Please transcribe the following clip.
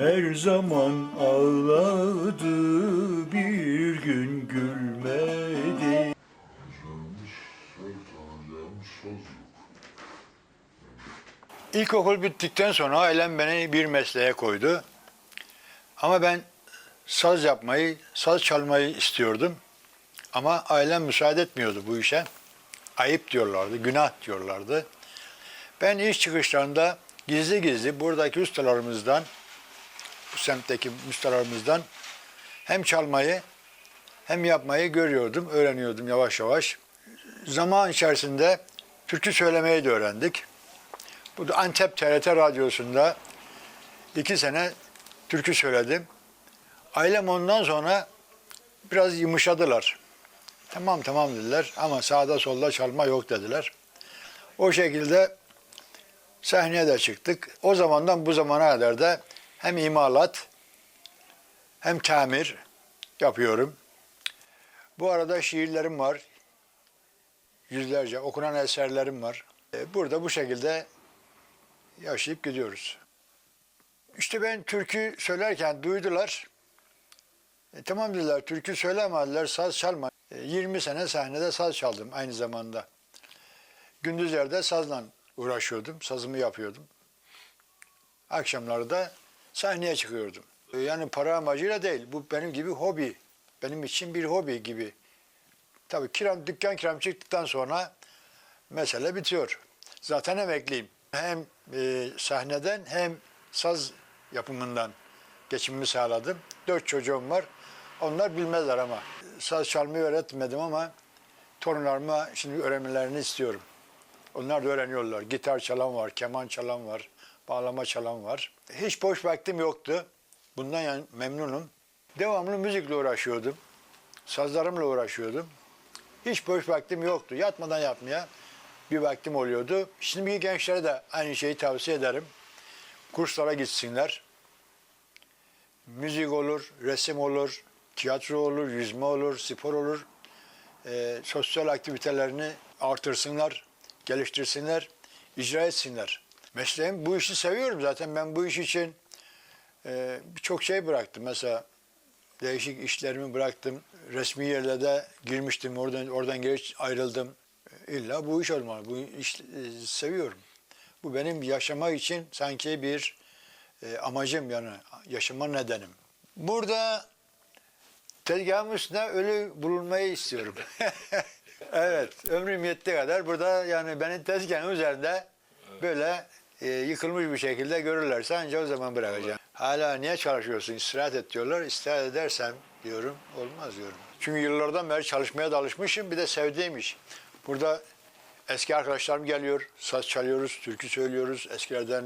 Her zaman ağladı bir gün gülmedi. İlkokul bittikten sonra ailem beni bir mesleğe koydu. Ama ben saz yapmayı, saz çalmayı istiyordum. Ama ailem müsaade etmiyordu bu işe. Ayıp diyorlardı, günah diyorlardı. Ben iş çıkışlarında gizli gizli buradaki ustalarımızdan, bu semtteki ustalarımızdan hem çalmayı hem yapmayı görüyordum, öğreniyordum yavaş yavaş. Zaman içerisinde türkü söylemeyi de öğrendik. Bu da Antep TRT Radyosu'nda iki sene türkü söyledim. Ailem ondan sonra biraz yumuşadılar. Tamam tamam dediler ama sağda solda çalma yok dediler. O şekilde sahneye de çıktık. O zamandan bu zamana kadar da hem imalat hem tamir yapıyorum. Bu arada şiirlerim var. Yüzlerce okunan eserlerim var. E, Burada bu şekilde yaşayıp gidiyoruz. İşte ben türkü söylerken duydular. E, tamam dediler, türkü söylemediler, saz çalma. E, 20 sene sahnede saz çaldım aynı zamanda. Gündüzlerde sazla uğraşıyordum, sazımı yapıyordum. Akşamları da sahneye çıkıyordum. E, Yani para amacıyla değil, bu benim gibi hobi. Benim için bir hobi gibi. Tabii kiram, dükkan kiram çıktıktan sonra mesele bitiyor. Zaten emekliyim. Hem e, sahneden hem saz yapımından geçimimi sağladım. Dört çocuğum var. Onlar bilmezler ama. Saz çalmayı öğretmedim ama torunlarıma şimdi öğrenmelerini istiyorum. Onlar da öğreniyorlar. Gitar çalan var, keman çalan var, bağlama çalan var. Hiç boş vaktim yoktu. Bundan yani memnunum. Devamlı müzikle uğraşıyordum. Sazlarımla uğraşıyordum. Hiç boş vaktim yoktu. Yatmadan yapmaya bir vaktim oluyordu. Şimdiki gençlere de aynı şeyi tavsiye ederim. Kurslara gitsinler. Müzik olur, resim olur, tiyatro olur, yüzme olur, spor olur. Ee, sosyal aktivitelerini artırsınlar, geliştirsinler, icra etsinler. Mesleğim bu işi seviyorum zaten. Ben bu iş için e, birçok şey bıraktım. Mesela değişik işlerimi bıraktım. Resmi yerlerde girmiştim. Oradan oradan geri ayrıldım. İlla bu iş olmalı. Bu iş e, seviyorum. Bu benim yaşama için sanki bir e, amacım yani yaşama nedenim. Burada tezgahımın üstünde ölü bulunmayı istiyorum. evet, ömrüm yettiği kadar burada yani benim tezgahım üzerinde böyle e, yıkılmış bir şekilde görürlerse ancak o zaman bırakacağım. Hala niye çalışıyorsun, istirahat et diyorlar. İstirahat edersem diyorum, olmaz diyorum. Çünkü yıllardan beri çalışmaya da alışmışım, bir de sevdiğim iş. Burada eski arkadaşlarım geliyor, saz çalıyoruz, türkü söylüyoruz. Eskilerden